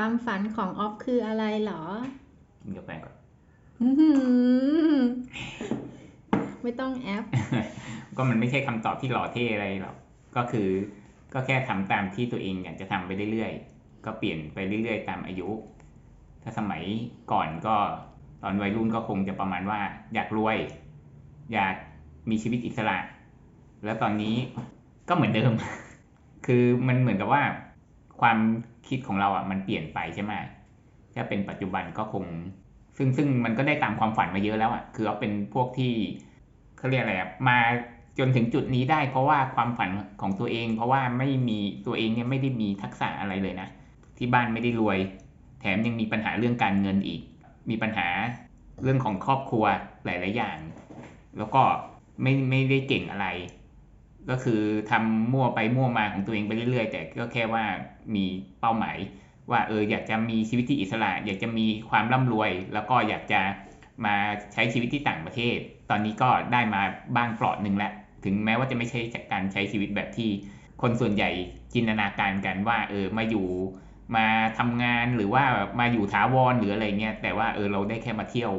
ความฝันของออฟคืออะไรเหรอ กินกาแฟก่อน อื้อหือไม่ต้องแอป ก็มันไม่ใช่คำตอบที่หล่อเท่อะไรหรอก ก็คือก็แค่ทำตามที่ตัวเองอยากจะทำไปเรื่อยๆ ก็เปลี่ยนไปเรื่อยๆ ตามอายุ ถ้าสมัยก่อนก็ตอนวัยรุ่นก็คงจะประมาณว่า อยากรวย อยากมีชีวิตอิสระ แล้วตอนนี้ก็เหมือนเดิม คือมันเหมือนกับว่า ความคิดของเราอะมันเปลี่ยนไปใช่ไหมถ้าเป็นปัจจุบันก็คง ซึ่งซึ่งมันก็ได้ตามความฝันมาเยอะแล้วอะคือเอาเป็นพวกที่เขาเรียกอะไรอะมาจนถึงจุดนี้ได้ เพราะว่าความฝันของตัวเอง เพราะว่าไม่มีตัวเองเนี่ยไม่ได้มีทักษะอะไรเลยนะที่บ้านไม่ได้รวย แถมยังมีปัญหาเรื่องการเงินอีก มีปัญหาเรื่องของครอบครัวหลาย ๆ อย่าง แล้วก็ไม่ไม่ได้เก่งอะไร ก็คือทำมั่วไปมั่วมาของตัวเองไปเรื่อยๆ แต่ก็แค่ว่ามีเป้าหมาย ว่าเอออยากจะมีชีวิตที่อิสระ อยากจะมีความร่ำรวย แล้วก็อยากจะมาใช้ชีวิตที่ต่างประเทศ ตอนนี้ก็ได้มาบ้างเปลาะหนึ่งแล้วถึงแม้ว่าจะไม่ใช่จากการใช้ชีวิตแบบที่คนส่วนใหญ่จินตนาการกันว่า เออมาอยู่มาทำงานหรือว่ามาอยู่ถาวรหรืออะไรเงี้ยแต่ว่าเออเราได้แค่มาเที่ยว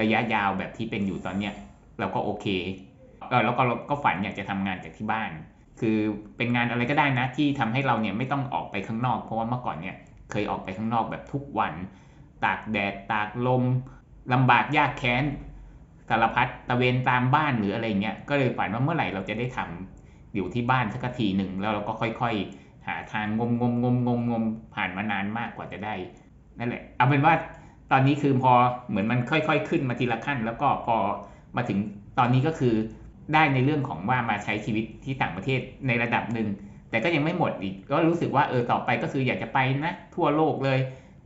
ระยะยาวแบบที่เป็นอยู่ตอนเนี้ยเราก็โอเค แล้วก็เราก็ฝันอยากจะทำงานจากที่บ้าน คือเป็นงานอะไรก็ได้นะที่ทำให้เราเนี่ยไม่ต้องออกไปข้างนอก เพราะว่าเมื่อก่อนเนี่ยเคยออกไปข้างนอกแบบทุกวัน ตากแดดตากลมลำบากยากแค้นสารพัดตะเวนตามบ้านหรืออะไรเงี้ยก็เลยฝันว่าเมื่อไหร่เราจะได้ทำอยู่ที่บ้านสักทีหนึ่งแล้วเราก็ค่อยๆ หาทางงมงมงมงมงมผ่านมานานมากกว่าจะได้นั่นแหละเอาเป็นว่าตอนนี้คือพอเหมือนมันค่อย ๆ ขึ้นมาทีละขั้น แล้วก็พอมาถึงตอนนี้ก็คือ ได้ในเรื่องของว่ามาใช้ชีวิตที่ต่างประเทศในระดับหนึ่งแต่ก็ยังไม่หมดอีก ก็รู้สึกว่าเออต่อไปก็คืออยากจะไปนะทั่วโลกเลย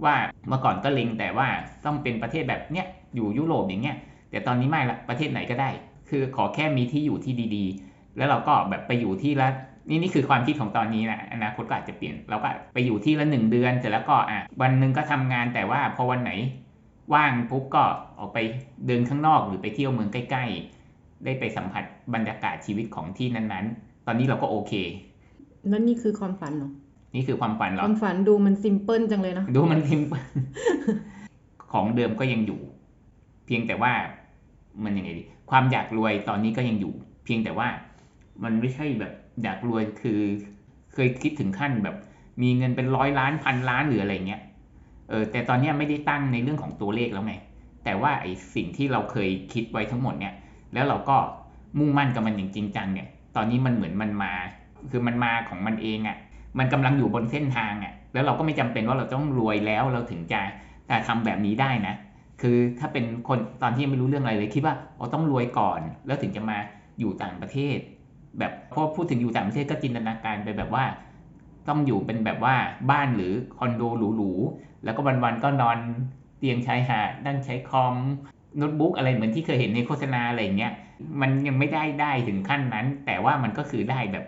ว่าเมื่อก่อนก็เล็งแต่ว่าต้องเป็นประเทศแบบเนี้ยอยู่ยุโรปอย่างเงี้ยแต่ตอนนี้ไม่ละประเทศไหนก็ได้ คือขอแค่มีที่อยู่ที่ดีๆ แล้วเราก็แบบไปอยู่ที่ละนี่นี่คือความคิดของตอนนี้นะอนาคตก็อาจจะเปลี่ยนเราก็ไปอยู่ที่ละหนึ่งเดือนเสร็จแล้วก็อะวันหนึ่งก็ทำงานแต่ว่าพอวันไหนว่างปุ๊บก็ออกไปเดินข้างนอกหรือไปเที่ยวเมืองใกล้ ๆ ได้ไปสัมผัสบรรยากาศชีวิตของที่นั้นๆ ตอนนี้เราก็โอเคแล้วนี่คือความฝันเหรอนี่คือความฝันคเราวามฝันดูมันซิมเพิลจังเลยเนาะดูมันทิมของเดิมก็ยังอยู่ เพียงแต่ว่ามันยังไงดีความอยากรวยตอนนี้ก็ยังอยู่ เพียงแต่ว่ามันไม่ใช่แบบอยากรวยคือ เคยคิดถึงขั้นแบบ มีเงินเป็นร้อยล้านพันล้านหรืออะไรเงี้ยเออแต่ตอนเนี้ยไม่ได้ตั้งในเรื่องของตัวเลขแล้วไงแต่ว่าไอสิ่งที่เราเคยคิดไว้ทั้งหมดเนี่ย แล้วเราก็มุ่งมั่นกับมันอย่างจริงจังเนี่ย ตอนนี้มันเหมือนมันมา คือมันมาของมันเองอะ่ะ มันกำลังอยู่บนเส้นทางอะ่ะ แล้วเราก็ไม่จำเป็นว่าเราต้องรวยแล้วเราถึงจะจะทำแบบนี้ได้นะ คือถ้าเป็นคนตอนที่ยังไม่รู้เรื่องอะไรเลยคิดว่าเราต้องรวยก่อน แล้วถึงจะมาอยู่ต่างประเทศ แบบพอพูดถึงอยู่ต่างประเทศก็จินตนาการไปแบบว่า ต้องอยู่เป็นแบบว่าบ้านหรือคอนโดหรูๆแล้วก็วันๆก็นอนเตียงชายหาดนั่งใช้คอม โน้ตบุ๊กอะไรเหมือนที่เคยเห็นในโฆษณาอะไรอย่างเงี้ยมันยังไม่ได้ได้ถึงขั้นนั้น แต่ว่ามันก็คือได้แบบ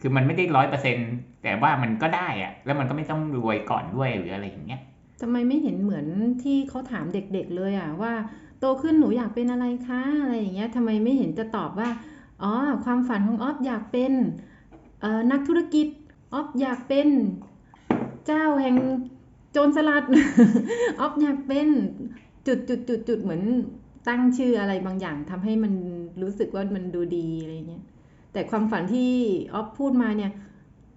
คือมันไม่ได้ร้อยเปอร์เซ็นแต่ว่ามันก็ได้อะแล้วมันก็ไม่ต้องรวยก่อนด้วยหรืออะไรอย่างเงี้ยทำไมไม่เห็นเหมือนที่เขาถามเด็กๆเลยอะว่าโตขึ้นหนูอยากเป็นอะไรคะอะไรอย่างเงี้ยทำไมไม่เห็นจะตอบว่าอ๋อความฝันของออฟอยากเป็นเอ่อนักธุรกิจออฟอยากเป็นเจ้าแห่งโจรสลัดออฟอยากเป็น จุดจุดจุดจุดเหมือนตั้งชื่ออะไรบางอย่างทำให้มันรู้สึกว่ามันดูดีอะไรเงี้ยแต่ความฝันที่ออฟพูดมาเนี่ย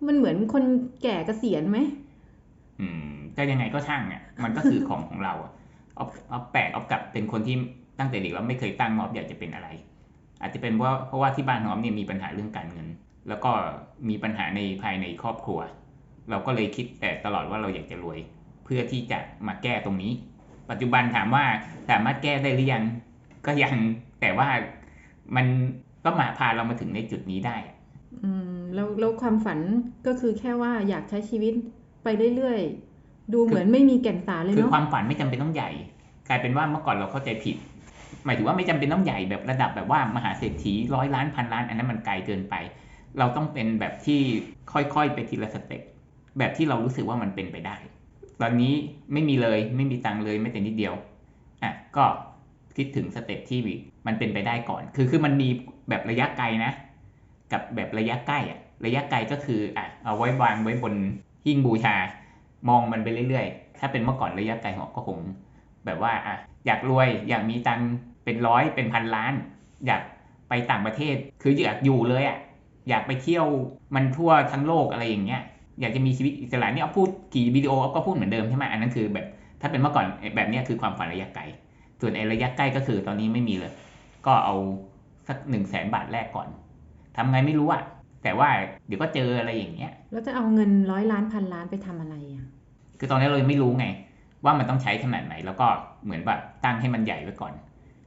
มันเหมือนคนแก่เกษียณไหมอืมก็ยังไงก็ช่างอะมันก็คือของของเราอะออฟออฟแปลกออฟกับเป็นคนที่ตั้งแต่เด็กเราไม่เคยตั้งว่าออฟอยากจะเป็นอะไร อาจจะเป็นเพราะเพราะว่าที่บ้านของออฟเนี่ยมีปัญหาเรื่องการเงิน แล้วก็มีปัญหาในภายในครอบครัว เราก็เลยคิดแต่ตลอดว่าเราอยากจะรวย เพื่อที่จะมาแก้ตรงนี้ ปัจจุบันถามว่าสามารถแก้ได้หรือยังก็ยังแต่ว่ามันก็มาพาเรามาถึงในจุดนี้ได้อะอืมแล้วแล้วความฝันก็คือแค่ว่าอยากใช้ชีวิตไปเรื่อยๆดูเหมือนไม่มีแก่นสารเลยคือเนาะความฝันไม่จำเป็นต้องใหญ่ กลายเป็นว่าเมื่อก่อนเราเข้าใจผิด หมายถึงว่าไม่จำเป็นต้องใหญ่แบบระดับแบบว่ามหาเศรษฐีร้อยล้านพันล้านอันนั้นมันไกลเกินไป เราต้องเป็นแบบที่ค่อยๆไปทีละสเต็ปแบบที่เรารู้สึกว่ามันเป็นไปได้ ตอนนี้ไม่มีเลยไม่มีตังเลยไม่แต่นิดเดียวอะก็คิดถึงสเต็ปที่มันเป็นไปได้ก่อน คือคือมันมีแบบระยะไกลนะ กับแบบระยะใกล้อะระยะไกลก็คืออะเอาไว้วางไว้บนหิ้งบูชา มองมันไปเรื่อยๆ ถ้าเป็นเมื่อก่อนระยะไกลของก็คงแบบว่าอะอยากรวยอยากมีตังเป็นร้อยเป็นพันล้าน อยากไปต่างประเทศ คืออยากอยู่เลยอะอยากไปเที่ยวมันทั่วทั้งโลกอะไรอย่างเงี้ย อยากจะมีชีวิตอิสระนี่เอาพูดกี่วิดีโอก็พูดเหมือนเดิมใช่ไหมอันนั้นคือแบบถ้าเป็นเมื่อก่อนแบบนี้คือความฝันระยะไกล ส่วนไอ้ระยะใกล้ก็คือตอนนี้ไม่มีเลย ก็เอาสักหนึ่งแสนบาทแรกก่อนทำไงไม่รู้อะแต่ว่าเดี๋ยวก็เจออะไรอย่างเงี้ย แล้วจะเอาเงินร้อยล้านพันล้านไปทำอะไรอะคือตอนนี้เราไม่รู้ไง ว่ามันต้องใช้ขนาดไหน แล้วก็เหมือนแบบตั้งให้มันใหญ่ไว้ก่อน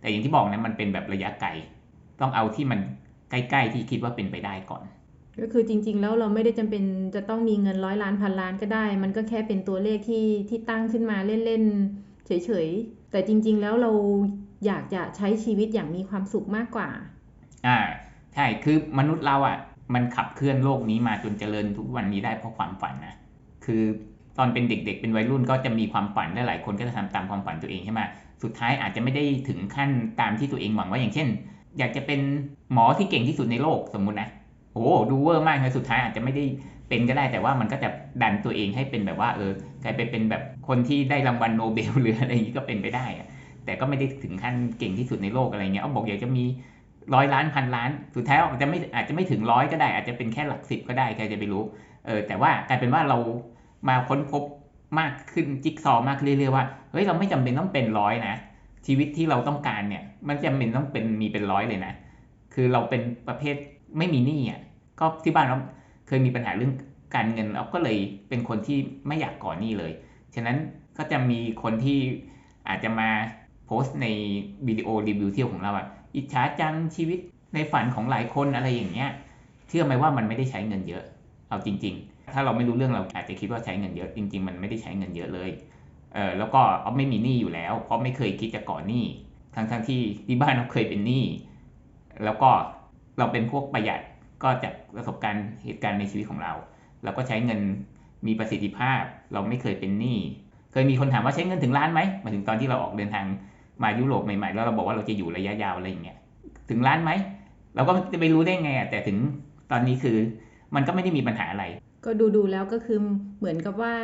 แต่อย่างที่บอกนะมันเป็นแบบระยะไกล ต้องเอาที่มันใกล้ ๆ ที่คิดว่าเป็นไปได้ก่อน ก็คือจริง ๆ แล้วเราไม่ได้จำเป็นจะต้องมีเงินร้อยล้านพันล้านก็ได้ มันก็แค่เป็นตัวเลขที่ที่ตั้งขึ้นมาเล่นๆเฉยๆ แต่จริง ๆ แล้วเราอยากจะใช้ชีวิตอย่างมีความสุขมากกว่า อ่า ใช่ คือมนุษย์เราอะ มันขับเคลื่อนโลกนี้มาจนเจริญทุกวันนี้ได้เพราะความฝันนะ คือตอนเป็นเด็ก ๆ เป็นวัยรุ่นก็จะมีความฝันและหลายคนก็จะทำตามความฝันตัวเองใช่ไหมสุดท้ายอาจจะไม่ได้ถึงขั้นตามที่ตัวเองหวังว่าอย่างเช่น อยากจะเป็นหมอที่เก่งที่สุดในโลกสมมุตินะ โอ้ดูเวอร์มากเลยสุดท้ายอาจจะไม่ได้เป็นก็ได้แต่ว่ามันก็จะดันตัวเองให้เป็นแบบว่าเออกลายไปเป็นแบบคนที่ได้รางวัลโนเบลหรืออะไรอย่างนี้ก็เป็นไปได้อะแต่ก็ไม่ได้ถึงขั้นเก่งที่สุดในโลกอะไรเงี้ยเอาบอกอยากจะมีร้อยล้านพันล้าน สุดท้ายอาจจะไม่อาจจะไม่ถึงร้อยก็ได้ อาจจะเป็นแค่หลักสิบก็ได้ใครจะไปรู้เออแต่ว่ากลายเป็นว่าเรามาค้นพบมากขึ้นจิ๊กซอว์มากเรื่อยๆว่าเฮ้ยเราไม่จำเป็นต้องเป็นร้อยนะชีวิตที่เราต้องการเนี่ย มันจำเป็นต้องเป็นมีเป็นร้อยเลยนะ คือเราเป็นประเภท ไม่มีหนี้อะก็ที่บ้านเราเคยมีปัญหาเรื่องการเงินเราก็เลยเป็นคนที่ไม่อยากก่อหนี้เลย ฉะนั้นก็จะมีคนที่อาจจะมาโพสต์ในวิดีโอรีวิวเที่ยวของเราอะอิจฉาจังชีวิตในฝันของหลายคนอะไรอย่างเงี้ยเชื่อไหมว่ามันไม่ได้ใช้เงินเยอะ เอาจริง ๆ ถ้าเราไม่รู้เรื่องเราอาจจะคิดว่าใช้เงินเยอะ จริง ๆ มันไม่ได้ใช้เงินเยอะเลยเออแล้วก็เอาไม่มีหนี้อยู่แล้ว เพราะไม่เคยคิดจะก่อหนี้ทั้งทั้งที่ที่บ้านเราเคยเป็นหนี้แล้วก็ เราเป็นพวกประหยัดก็จากประสบการณ์เหตุการณ์ในชีวิตของเรา เราก็ใช้เงินมีประสิทธิภาพ เราไม่เคยเป็นหนี้เคยมีคนถามว่าใช้เงินถึงล้านไหมมาถึงตอนที่เราออกเดินทางมายุโรปใหม่ๆแล้วเราบอกว่าเราจะอยู่ระยะยาวอะไรอย่างเงี้ยถึงล้านไหมเราก็จะไปรู้ได้ไงอะแต่ถึงตอนนี้คือมันก็ไม่ได้มีปัญหาอะไร ก็ดูดูๆแล้วก็คือเหมือนกับว่า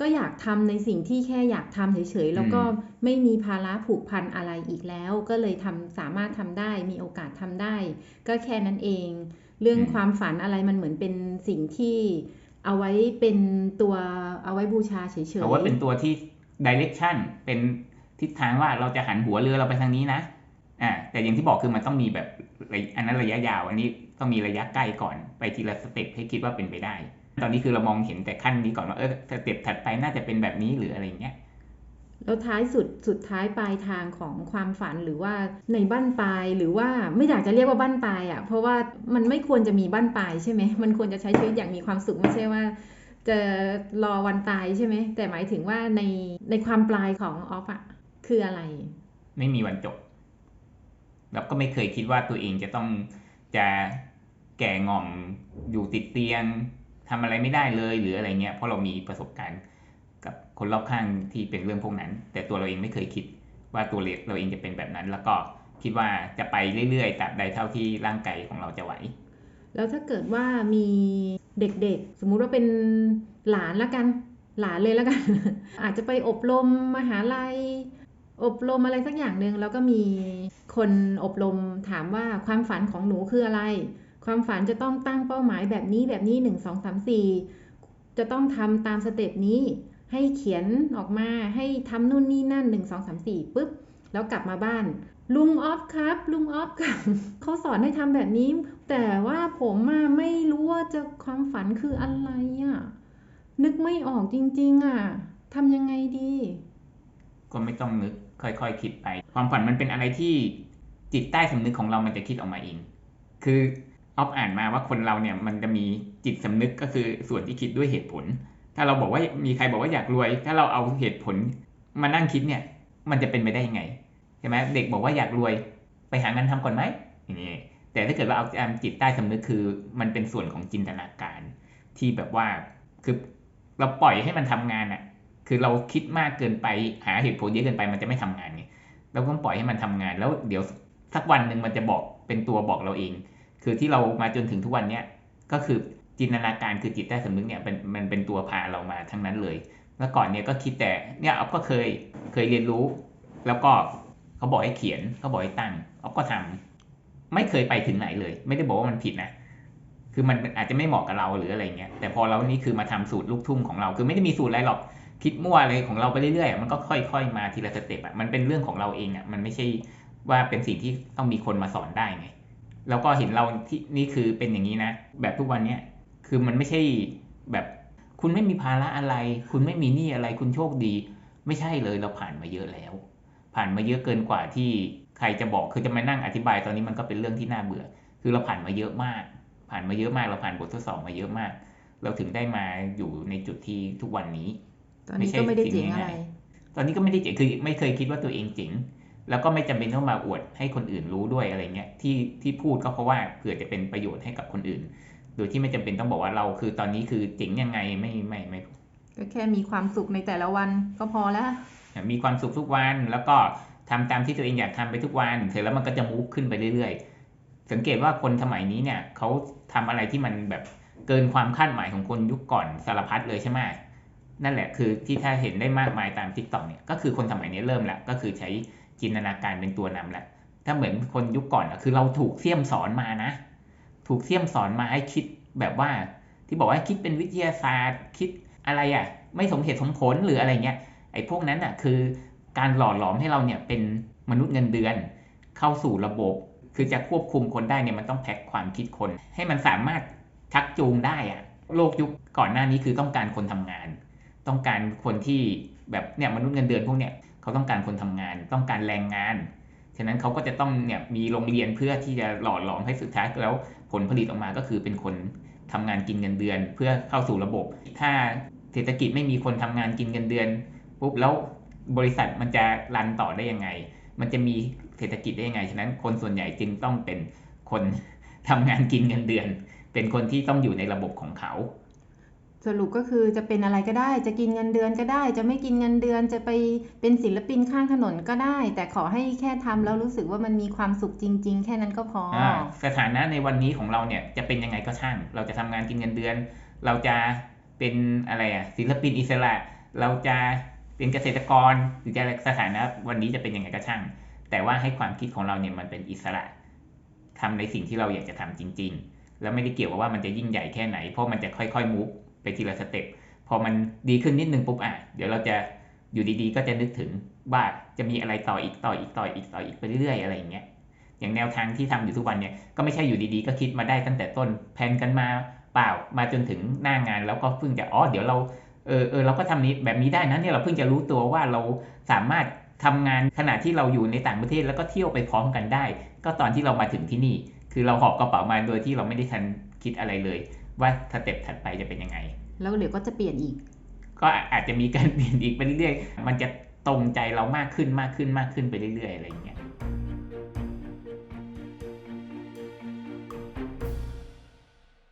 ก็อยากทำในสิ่งที่แค่อยากทำเฉยๆ แล้วก็ไม่มีภาระผูกพันอะไรอีกแล้ว ก็เลยทำสามารถทำได้มีโอกาสทำได้ ก็แค่นั้นเอง เรื่องอืมความฝันอะไรมันเหมือนเป็นสิ่งที่เอาไว้เป็นตัวเอาไว้บูชาเฉยๆเอาว่าเป็นตัวที่ direction เป็นทิศทางว่าเราจะหันหัวเรือเราไปทางนี้นะอ่าแต่อย่างที่บอกคือมันต้องมีแบบระยะอันนั้นระยะยาว อันนี้ต้องมีระยะใกล้ก่อนไปทีละสเต็ปให้คิดว่าเป็นไปได้ ตอนนี้คือเรามองเห็นแต่ขั้นนี้ก่อนว่าเออสเต็ปถัดไปน่าจะเป็นแบบนี้หรืออะไรเงี้ยแล้วท้ายสุดสุดท้ายปลายทางของความฝันหรือว่าในบ้านปลายหรือว่าไม่อยากจะเรียกว่าบ้านปลายอะ เพราะว่ามันไม่ควรจะมีบ้านปลายใช่ไหมมันควรจะใช้ชีวิตอย่างมีความสุขไม่ใช่ว่า จะรอวันตายใช่ไหมแต่หมายถึงว่าในในความปลายของออฟอะคืออะไร ไม่มีวันจบแล้วก็ไม่เคยคิดว่าตัวเองจะต้องจะแก่งอมอยู่ติดเตียง ทำอะไรไม่ได้เลยหรืออะไรเงี้ยเพราะเรามีประสบการณ์กับคนรอบข้างที่เป็นเรื่องพวกนั้น แต่ตัวเราเองไม่เคยคิดว่าตัวเราเองจะเป็นแบบนั้น แล้วก็คิดว่าจะไปเรื่อยๆตราบใดเท่าที่ร่างกายของเราจะไหว แล้วถ้าเกิดว่ามีเด็กๆ สมมุติว่าเป็นหลานละกันหลานเลยละกัน อาจจะไปอบรมมหาลัย อบรมอะไรสักอย่างหนึ่งแล้วก็มีคนอบรมถามว่าความฝันของหนูคืออะไร ความฝันจะต้องตั้งเป้าหมายแบบนี้แบบนี้หนึ่งสองสามสี่จะต้องทำตามสเต็ปนี้ ให้เขียนออกมาให้ทำนู่นนี่นั่นหนึ่งสองสามสี่ปุ๊บ แล้วกลับมาบ้าน ลุงออฟครับ ลุงออฟครับเขาสอนให้ทำแบบนี้ แต่ว่าผมไม่รู้ว่าจะความฝันคืออะไรอะนึกไม่ออกจริง ๆอะทำยังไงดี ก็ไม่ต้องนึกค่อยๆคิดไป ความฝันมันเป็นอะไรที่จิตใต้สำนึกของเรามันจะคิดออกมาเอง คือ ออฟอ่านมาว่าคนเราเนี่ยมันจะมีจิตสำนึกก็คือส่วนที่คิดด้วยเหตุผล ถ้าเราบอกว่ามีใครบอกว่าอยากรวย ถ้าเราเอาเหตุผลมานั่งคิดเนี่ย มันจะเป็นไปได้ยังไงใช่ไหมเด็กบอกว่าอยากรวย ไปหางานทำก่อนไหมอย่างนี้แต่ถ้าเกิดว่าเอาตามจิตใต้สำนึกคือ มันเป็นส่วนของจินตนาการ ที่แบบว่าคือเราปล่อยให้มันทำงานอะคือเราคิดมากเกินไปหาเหตุผลเยอะเกินไปมันจะไม่ทำงานไงเราต้องปล่อยให้มันทำงาน แล้วเดี๋ยวสักวันหนึ่งมันจะบอกเป็นตัวบอกเราเอง คือที่เรามาจนถึงทุกวันเนี้ยก็คือจินตนาการคือจิตใต้สำนึกเนี่ยเป็นมันเป็นตัวพาเรามาทั้งนั้นเลยเมื่อก่อนเนี่ยก็คิดแต่เนี่ยอ๊อฟก็เคยเคยเรียนรู้ แล้วก็เขาบอกให้เขียนเขาบอกให้ตั้งอ๊อฟก็ทำไม่เคยไปถึงไหนเลย ไม่ได้บอกว่ามันผิดนะคือมันอาจจะไม่เหมาะกับเราหรืออะไรเงี้ยแต่พอเรานี่คือมาทำสูตรลูกทุ่งของเรา คือไม่ได้มีสูตรอะไรหรอกคิดมั่วอะไรของเราไปเรื่อยๆมันก็ค่อย ๆ มาทีละสเต็ปอะมันเป็นเรื่องของเราเองอะมันไม่ใช่ว่าเป็นสิ่งที่ต้องมีคนมาสอนได้ไง แล้วก็เห็นเราที่นี่คือเป็นอย่างนี้นะ แบบทุกวันเนี้ยคือมันไม่ใช่แบบคุณไม่มีภาระอะไร คุณไม่มีหนี้อะไรคุณโชคดี ไม่ใช่เลยเราผ่านมาเยอะแล้ว ผ่านมาเยอะเกินกว่าที่ใครจะบอกคือจะมานั่งอธิบายตอนนี้มันก็เป็นเรื่องที่น่าเบื่อ คือเราผ่านมาเยอะมาก ผ่านมาเยอะมากเราผ่านบททดสอบมาเยอะมาก เราถึงได้มาอยู่ในจุดที่ทุกวันนี้ตอนนี้ก็ไม่ได้เจ๋งอะไร ตอนนี้ก็ไม่ได้เจ๋งคือไม่เคยคิดว่าตัวเองเจ๋ง แล้วก็ไม่จำเป็นต้องมาอวดให้คนอื่นรู้ด้วยอะไรเงี้ยที่ที่พูดก็เพราะว่าเผื่อจะเป็นประโยชน์ให้กับคนอื่น โดยที่ไม่จำเป็นต้องบอกว่าเราคือตอนนี้คือเจ๋งยังไงไม่ไม่ไม่ก็แค่มีความสุขในแต่ละวันก็พอแล้วมีความสุขทุกวันแล้วก็ทำตามที่ตัวเองอยากทำไปทุกวันเสร็จแล้วมันก็จะมูฟขึ้นไปเรื่อยๆ สังเกตว่าคนสมัยนี้เนี่ยเขาทำอะไรที่มันแบบเกินความคาดหมายของคนยุคก่อนสารพัดเลยใช่ไหมนั่นแหละคือที่ถ้าเห็นได้มากมายตามทิกตอกเนี่ยก็คือคนสมัยนี้เริ่มแล้วก็คือใช้ จินตนาการเป็นตัวนำแหล้วถ้าเหมือนคนยุคก่อนอะคือเราถูกเสี่ยมสอนมานะ ถูกเสี่ยมสอนมาให้คิดแบบว่า ที่บอกว่าคิดเป็นวิทยาศาสตร์ คิดอะไรอะไม่สมเหตุสมผลหรืออะไรเงี้ยไอ้พวกนั้นอะคือการหล่อหลอมให้เราเนี่ยเป็นมนุษย์เงินเดือน เข้าสู่ระบบ คือจะควบคุมคนได้เนี่ยมันต้องแพ็คความคิดคน ให้มันสามารถชักจูงได้อะโลกยุคก่อนหน้านี้คือต้องการคนทำงาน ต้องการคนที่แบบเนี่ยมนุษย์เงินเดือนพวกเนี่ย เขาต้องการคนทำงาน ต้องการแรงงานฉะนั้นเขาก็จะต้องเนี่ยมีโรงเรียนเพื่อที่จะหล่อหลอมให้สุดท้ายแล้วผลผลิตออกมาก็คือเป็นคนทำงานกินเงินเดือน เพื่อเข้าสู่ระบบ ถ้าเศรษฐกิจไม่มีคนทำงานกินเงินเดือนปุ๊บแล้วบริษัทมันจะรันต่อได้ยังไง มันจะมีเศรษฐกิจได้ยังไง ฉะนั้นคนส่วนใหญ่จึงต้องเป็นคนทำงานกินเงินเดือน เป็นคนที่ต้องอยู่ในระบบของเขา สรุปก็คือจะเป็นอะไรก็ได้ จะกินเงินเดือนก็ได้ จะไม่กินเงินเดือน จะไปเป็นศิลปินข้างถนนก็ได้ แต่ขอให้แค่ทำแล้วรู้สึกว่ามันมีความสุขจริง ๆ แค่นั้นก็พออสถานะในวันนี้ของเราเนี่ยจะเป็นยังไงก็ช่าง เราจะทำงานกินเงินเดือน เราจะเป็นอะไรอะศิลปินอิสระ เราจะเป็นเกษตรกรหรือจะสถานะวันนี้จะเป็นยังไงก็ช่าง แต่ว่าให้ความคิดของเราเนี่ยมันเป็นอิสระทำในสิ่งที่เราอยากจะทำจริง ๆ แล้วไม่ได้เกี่ยวกับว่ามันจะยิ่งใหญ่แค่ไหน เพราะมันจะค่อยๆมูฟ ไปทีละสเต็ปพอมันดีขึ้นนิดนึงปุ๊บอะเดี๋ยวเราจะอยู่ดีๆ ก็จะนึกถึงว่าจะมีอะไรต่ออีกต่ออีกต่ออีกต่ออีกไปเรื่อยๆอะไรอย่างเงี้ยอย่างแนวทางที่ทำอยู่ทุกวันเนี่ยก็ไม่ใช่อยู่ดีๆ ก็คิดมาได้ตั้งแต่ต้นแพนกันมาเปล่ามาจนถึงหน้างานแล้วก็เพิ่งจะอ๋อเดี๋ยวเราเออเออเราก็ทำนี้แบบนี้ได้นะเนี่ยเราเพิ่งจะรู้ตัวว่าเราสามารถทำงานขณะที่เราอยู่ในต่างประเทศแล้วก็เที่ยวไปพร้อมกันได้ ก็ตอนที่เรามาถึงที่นี่ คือเราหอบกระเป๋ามาโดยที่เราไม่ได้ทันคิดอะไรเลย ว่าสเต็ปถัดไปจะเป็นยังไง แล้วเดี๋ยวก็จะเปลี่ยนอีก ก็อาจจะมีการเปลี่ยนอีกไปเรื่อยๆมันจะตรงใจเรามากขึ้นมากขึ้นมากขึ้นไปเรื่อยๆอะไรอย่างเงี้ย